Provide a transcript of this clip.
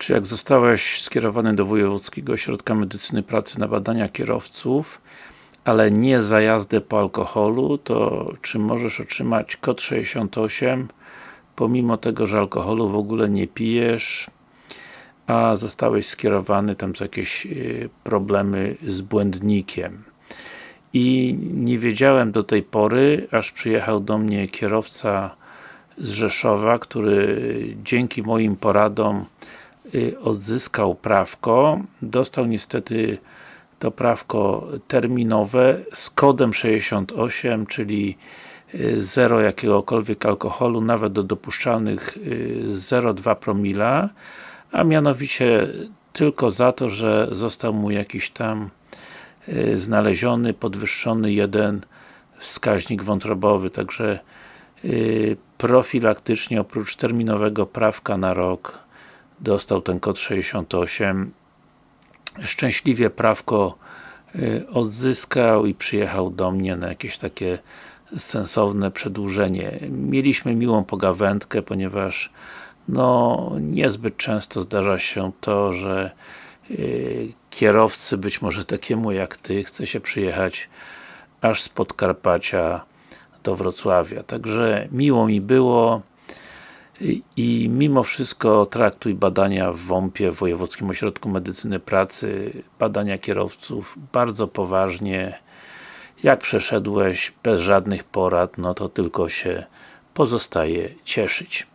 Czy jak zostałeś skierowany do Wojewódzkiego Ośrodka Medycyny Pracy na badania kierowców, ale nie za jazdę po alkoholu, to czy możesz otrzymać kod 68 pomimo tego, że alkoholu w ogóle nie pijesz, a zostałeś skierowany tam z jakieś y, problemy z błędnikiem. I nie wiedziałem do tej pory, aż przyjechał do mnie kierowca z Rzeszowa, który dzięki moim poradom odzyskał prawko. Dostał niestety to prawko terminowe z kodem 68, czyli y, zero jakiegokolwiek alkoholu, nawet do dopuszczalnych y, 0,2 promila, a mianowicie tylko za to, że został mu jakiś tam y, znaleziony, podwyższony jeden wskaźnik wątrobowy, także y, profilaktycznie oprócz terminowego prawka na rok dostał ten kod 68 szczęśliwie prawko y, odzyskał i przyjechał do mnie na jakieś takie sensowne przedłużenie. Mieliśmy miłą pogawędkę, ponieważ no niezbyt często zdarza się to, że y, kierowcy, być może takiemu jak Ty, chce się przyjechać aż z Podkarpacia do Wrocławia. Także miło mi było i mimo wszystko traktuj badania w WOMP-ie, w Wojewódzkim Ośrodku Medycyny Pracy, badania kierowców bardzo poważnie. Jak przeszedłeś bez żadnych porad, no to tylko się pozostaje cieszyć.